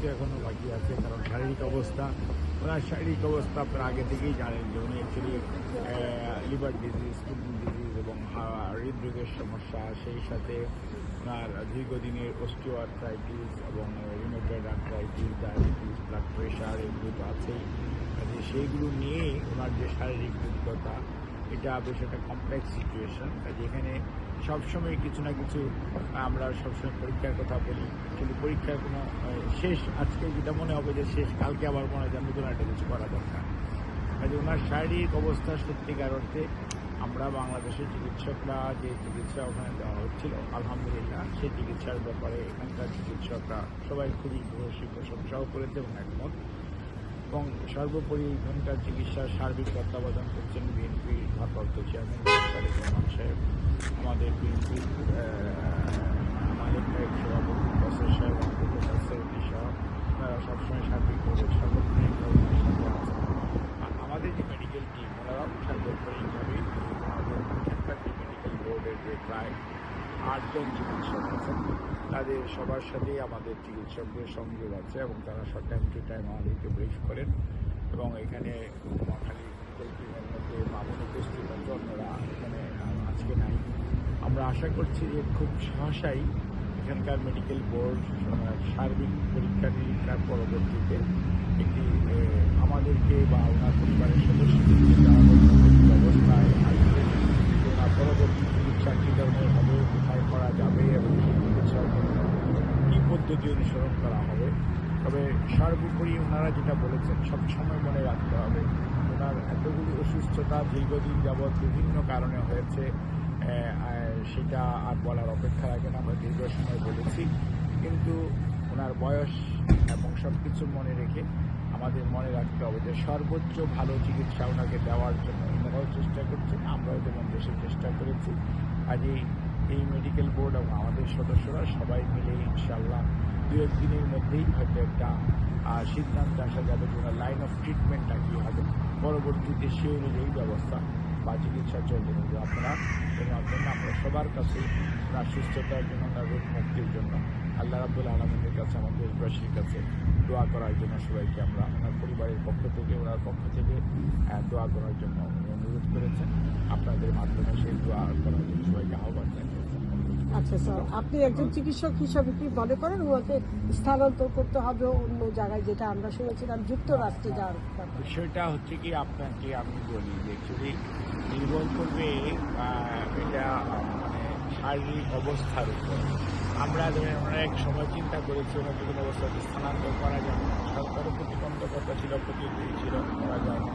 কিন্তু এখনও বাকি আছে, কারণ শারীরিক অবস্থা ওনার শারীরিক অবস্থা আপনারা আগে থেকেই জানেন যে উনি actually liver disease kidney disease এবং হৃদরোগের সমস্যা, সেই সাথে ওনার দীর্ঘদিনের অস্টিও এবং rheumatoid arthritis diabetes blood pressure এগুলো তো আছেই। সেইগুলো নিয়েই ওনার যে শারীরিক দুর্বলতা এটা বেশ একটা কমপ্লেক্স সিচুয়েশন এখানে সবসময় কিছু না কিছু আমরা সবসময় পরীক্ষার কথা বলি, কিন্তু পরীক্ষার কোনো শেষ, আজকে যেটা মনে হবে যে শেষ, কালকে আবার মনে হয় যে নতুন একটা কিছু করা দরকার। কাজে ওনার শারীরিক অবস্থা সত্যিকার অর্থে আমরা বাংলাদেশের চিকিৎসকরা যে চিকিৎসা ওখানে দেওয়া হচ্ছিল, আলহামদুলিল্লাহ সেই চিকিৎসার ব্যাপারে এখানকার চিকিৎসকরা সবাই খুবই ভূয়সী প্রশংসাও করেছে এবং একমত। এবং সর্বোপরি এখানকার চিকিৎসার সার্বিক তত্ত্বাবধান করছেন বিএনপির ভারপ্রাপ্ত চেয়ারম্যান তারেক রহমান সাহেব। আমাদের বিএনপির নায়ক সভাপতি বসের সাহেব, আমাদের সেক্রেটারি সহ তারা সবসময় সার্বিক আর আমাদের যে মেডিকেল টিম ওনারাও সার্বক্ষণিকভাবে আমাদের মেডিকেল বোর্ডের যে প্রায় আটজন চিকিৎসক আছেন। তাদের সবার সাথেই আমাদের চিকিৎসকদের সংযোগ আছে এবং তারা সব টাইম টু টাইম আমাদেরকে ব্রিফ করেন এবং এখানে নোয়াখালী মধ্যে মামুন উপস্থিত আছে, অন্যরা এখানে আজকে নাই। আমরা আশা করছি যে খুব সহসাই এখানকার মেডিকেল বোর্ড সার্বিক পরীক্ষা নিরীক্ষার পরবর্তীতে একটি আমাদেরকে বা ওনার পরিবারের সদস্যদেরকে জানানোর জন্য একটি ব্যবস্থায় আসবে যে ওনার পরবর্তী চিকিৎসা কী ধরনের হবে কোথায় করা যাবে এবং সেই চিকিৎসার জন্য কী অনুসরণ করা হবে, তবে সর্বোপরি ওনারা যেটা বলেছেন সবসময় মনে রাখতে হবে, ওনার এতগুলি অসুস্থতা দীর্ঘদিন যাবৎ বিভিন্ন কারণে হয়েছে সেটা আর বলার অপেক্ষা রাখে না, আমরা দীর্ঘ সময় বলেছি, কিন্তু ওনার বয়স এবং সব কিছু মনে রেখে আমাদের মনে রাখতে হবে যে সর্বোচ্চ ভালো চিকিৎসা ওনাকে দেওয়ার জন্য ওনারাও চেষ্টা করছেন, আমরাও যেমন দেশে চেষ্টা করেছি, কাজেই এই মেডিকেল বোর্ড এবং আমাদের সদস্যরা সবাই মিলে ইনশাল্লাহ দু একদিনের মধ্যেই হয়তো একটা সিদ্ধান্ত আসা যাবে যে লাইন অফ ট্রিটমেন্টটা কী হবে। পরবর্তীতে সে অনুযায়ী ব্যবস্থা বা চিকিৎসা চলবে। কিন্তু আপনারা তোমার জন্য আমরা সবার কাছে ওনার সুস্থতার জন্য, ওনার রোগ মুক্তির জন্য আল্লাহ রাবুল আলমিনের কাছে, আমাদের দেশবাসীর কাছে দোয়া করার জন্য সবাইকে আমরা ওনার পরিবারের পক্ষ থেকে, ওনার পক্ষ থেকে দোয়া করার জন্য অনুরোধ করেছেন। আপনাদের মাধ্যমে সেই দোয়া করার জন্য সবাইকে আহ্বান জানিয়েছেন আচ্ছা স্যার। আপনি একজন চিকিৎসক হিসাবে কি মনে করেন ওকে স্থানান্তর করতে হবে অন্য জায়গায় যেটা আমরা শুনেছিলাম যুক্তরাষ্ট্রে যাওয়ার বিষয়টা হচ্ছে কি আপনাকে আমি বলি অ্যাকচুয়ালি নির্ভর করবে এটা মানে শারীরিক অবস্থার উপর। আমরা ধরেন আমরা এক সময় চিন্তা করেছি ওনাকে কোনো অবস্থাতে স্থানান্তর করা যাবে না। সরকারও প্রতিবন্ধকতা ছিল প্রতিনিধি ছিল করা যায় না।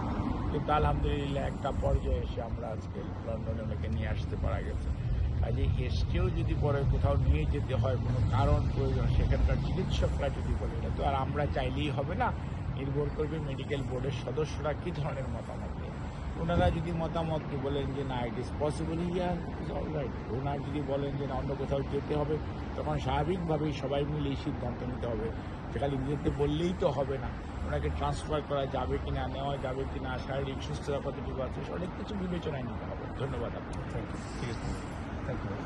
কিন্তু আলহামদুলিল্লাহ একটা পর্যায়ে এসে আমরা আজকে লন্ডনে ওনাকে নিয়ে আসতে পারা গেছে। কাজে এসকেও যদি পরে কোথাও নিয়ে যেতে হয়, কোনো কারণ প্রয়োজন, সেখানকার চিকিৎসকরা যদি বলে এটা, তো আর আমরা চাইলেই হবে না। নির্ভর করবে মেডিকেল বোর্ডের সদস্যরা কী ধরনের মতামত দেয়। ওনারা যদি মতামত দিয়ে বলেন যে, না it is possible year is all right ওনার যদি বলেন যে, না, অন্য কোথাও যেতে হবে, তখন স্বাভাবিকভাবেই সবাই মিলে এই সিদ্ধান্ত নিতে হবে। খালি যেতে বললেই তো হবে না। ওনাকে ট্রান্সফার করা যাবে কি না নেওয়া যাবে কি না শারীরিক সুস্থতা কতটুকু আছে, অনেক কিছু বিবেচনায় নিতে হবে। ধন্যবাদ ইউ ঠিক আছে Thank you.